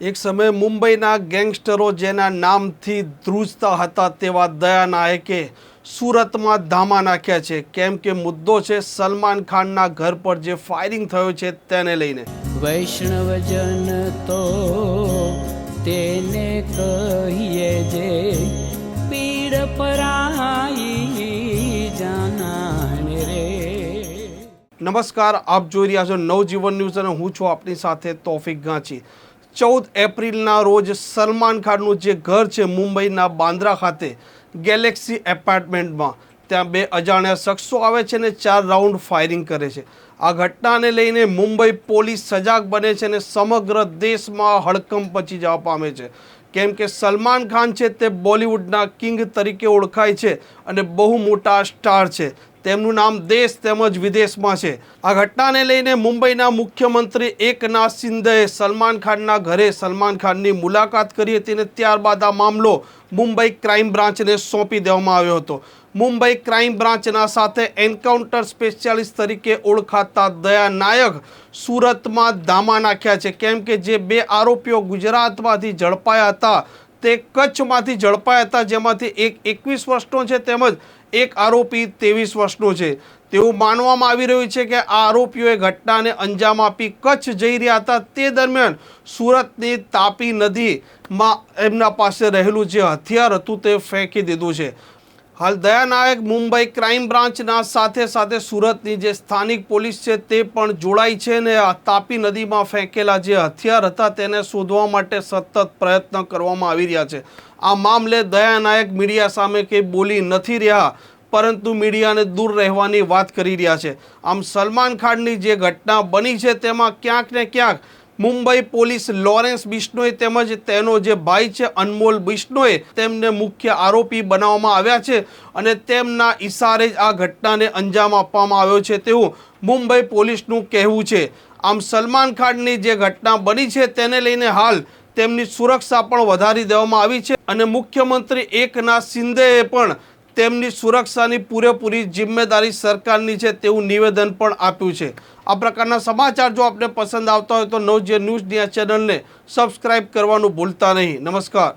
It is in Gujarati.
એક સમયે મુંબઈના ગેંગસ્ટરો જેના નામથી ધ્રુજતા હતા તેવા દયા નાયકે સુરતમાં ધામા નાખ્યા છે. કેમ કે મુદ્દો છે સલમાન ખાનના ઘર પર જે ફાયરિંગ થયો છે તેને લઈને. વૈષ્ણવજન તો તેને કહીએ જે પીડ પરાઈ જાનાને રે. નમસ્કાર આપ જોઈ રહ્યા છો નવજીવન ન્યૂઝ અને હું છું આપની સાથે તોફિક ગાંચી. ચૌદ એપ્રિલના રોજ સલમાન ખાનનું જે ઘર છે મુંબઈના બાંદ્રા ખાતે ગેલેક્સી એપાર્ટમેન્ટમાં, ત્યાં બે અજાણ્યા શખ્સો આવે છે અને ચાર રાઉન્ડ ફાયરિંગ કરે છે. આ ઘટનાને લઈને મુંબઈ પોલીસ સજાગ બને છે અને સમગ્ર દેશમાં હડકંપ મચી જવા પામે છે. કેમ કે સલમાન ખાન છે તે બોલિવૂડના કિંગ તરીકે ઓળખાય છે અને બહુ મોટા સ્ટાર છે. તેમનું નામ દેશ તેમજ વિદેશમાં છે. આ ઘટનાને લઈને મુંબઈના મુખ્યમંત્રી એકનાથ શિંદેએ સલમાન ખાનના ઘરે સલમાન ખાનની મુલાકાત કરી હતી અને ત્યારબાદ આ મામલો મુંબઈ ક્રાઇમ બ્રાન્ચને સોંપી દેવામાં આવ્યો હતો. મુંબઈ ક્રાઇમ બ્રાન્ચના સાથે એન્કાઉન્ટર સ્પેશિયાલિસ્ટ તરીકે ઓળખાતા દયા નાયક સુરતમાં ધામા નાખ્યા છે. કેમ કે જે બે આરોપીઓ ગુજરાતમાંથી ઝડપાયા હતા તે કચ્છમાંથી ઝડપાયા હતા, જેમાંથી એક એકવીસ વર્ષનો છે તેમજ એક આરોપી ત્રેવીસ વર્ષનો છે. તેવું માનવામાં આવી રહ્યું છે કે આ આરોપીઓએ ઘટનાને અંજામ આપી કચ્છ જઈ રહ્યા હતા. તે દરમિયાન સુરતની તાપી નદીમાં એમના પાસે રહેલું જે હથિયાર હતું તે ફેંકી દીધું છે. હાલ દયાનાયક મુંબઈ ક્રાઇમ બ્રાન્ચના સાથે સાથે સુરતની જે સ્થાનિક પોલીસ છે તે પણ જોડાઈ છે ને આ તાપી નદીમાં ફેંકેલા જે હથિયાર હતા તેને શોધવા માટે સતત પ્રયત્ન કરવામાં આવી રહ્યા છે. આ મામલે દયાનાયક મીડિયા સામે કંઈ બોલી નથી રહ્યા, પરંતુ મીડિયાને દૂર રહેવાની વાત કરી રહ્યા છે. આમ સલમાન ખાનની જે ઘટના બની છે તેમાં ક્યાંક ને ક્યાંક મુંબઈ પોલીસ લોરેન્સ બિશ્નોઈ તેમજ તેનો જે ભાઈ છે અનમોલ બિશ્નોએ તેમને મુખ્ય આરોપી બનાવવામાં આવ્યા છે અને તેમના ઈશારે જ આ ઘટનાને અંજામ આપવામાં આવ્યો છે તેવું મુંબઈ પોલીસનું કહેવું છે. આમ સલમાન ખાનની જે ઘટના બની છે તેને લઈને હાલ તેમની સુરક્ષા પણ વધારી દેવામાં આવી છે અને મુખ્યમંત્રી એકનાથ શિંદેએ પણ તેમની સુરક્ષાની પૂરેપૂરી જિમ્મેદારી સરકારની છે તેવું નિવેદન પણ આપ્યું છે. આ પ્રકારના સમાચાર જો આપને પસંદ આવતા હોય તો નવજે ન્યૂઝની આ ચેનલને સબસ્ક્રાઈબ કરવાનું ભૂલતા નહીં. નમસ્કાર.